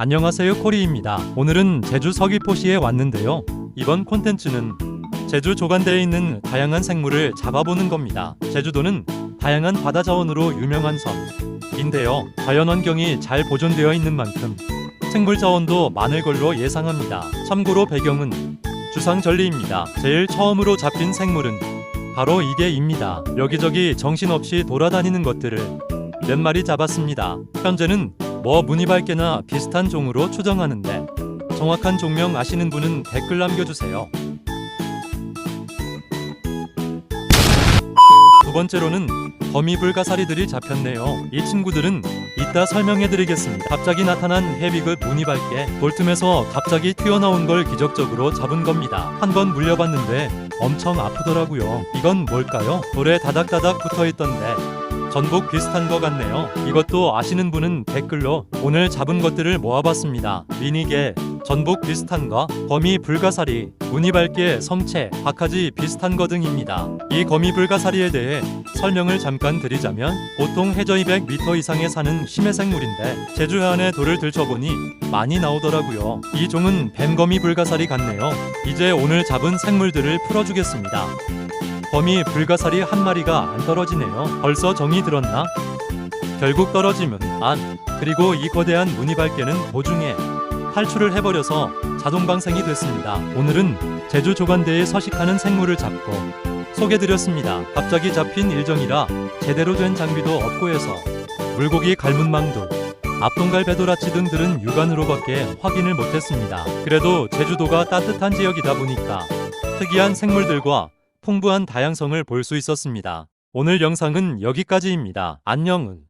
안녕하세요 코리입니다. 오늘은 제주 서귀포시에 왔는데요. 이번 콘텐츠는 제주 조간대에 있는 다양한 생물을 잡아보는 겁니다. 제주도는 다양한 바다 자원으로 유명한 섬인데요. 자연 환경이 잘 보존되어 있는 만큼 생물 자원도 많을 걸로 예상합니다. 참고로 배경은 주상 전리입니다. 제일 처음으로 잡힌 생물은 바로 이게입니다. 여기저기 정신없이 돌아다니는 것들을 몇 마리 잡았습니다. 현재는 뭐 무늬발개나 비슷한 종으로 추정하는데 정확한 종명 아시는 분은 댓글 남겨주세요. 두 번째로는 거미불가사리들이 잡혔네요. 이 친구들은 이따 설명해드리겠습니다. 갑자기 나타난 헤비급 무늬발개 돌틈에서 갑자기 튀어나온 걸 기적적으로 잡은 겁니다. 한 번 물려봤는데 엄청 아프더라고요. 이건 뭘까요? 돌에 다닥다닥 붙어있던데 전복 비슷한 것 같네요. 이것도 아시는 분은 댓글로 오늘 잡은 것들을 모아봤습니다. 미니개, 전복 비슷한 거, 거미 불가사리, 무늬발개, 성체, 박하지 비슷한 거 등입니다. 이 거미 불가사리에 대해 설명을 잠깐 드리자면 보통 해저 200m 이상에 사는 심해생물인데 제주 해안에 돌을 들춰보니 많이 나오더라고요. 이 종은 뱀거미 불가사리 같네요. 이제 오늘 잡은 생물들을 풀어주겠습니다. 거미 불가사리 한 마리가 안 떨어지네요. 벌써 정이 들었나? 결국 떨어지면 안. 그리고 이 거대한 무늬 발개는 도중에 탈출을 해버려서 자동 방생이 됐습니다. 오늘은 제주 조간대에 서식하는 생물을 잡고 소개드렸습니다. 갑자기 잡힌 일정이라 제대로 된 장비도 없고 해서 물고기 갈문망돌, 앞동갈 배도라치 등들은 육안으로밖에 확인을 못했습니다. 그래도 제주도가 따뜻한 지역이다 보니까 특이한 생물들과 풍부한 다양성을 볼 수 있었습니다. 오늘 영상은 여기까지입니다. 안녕은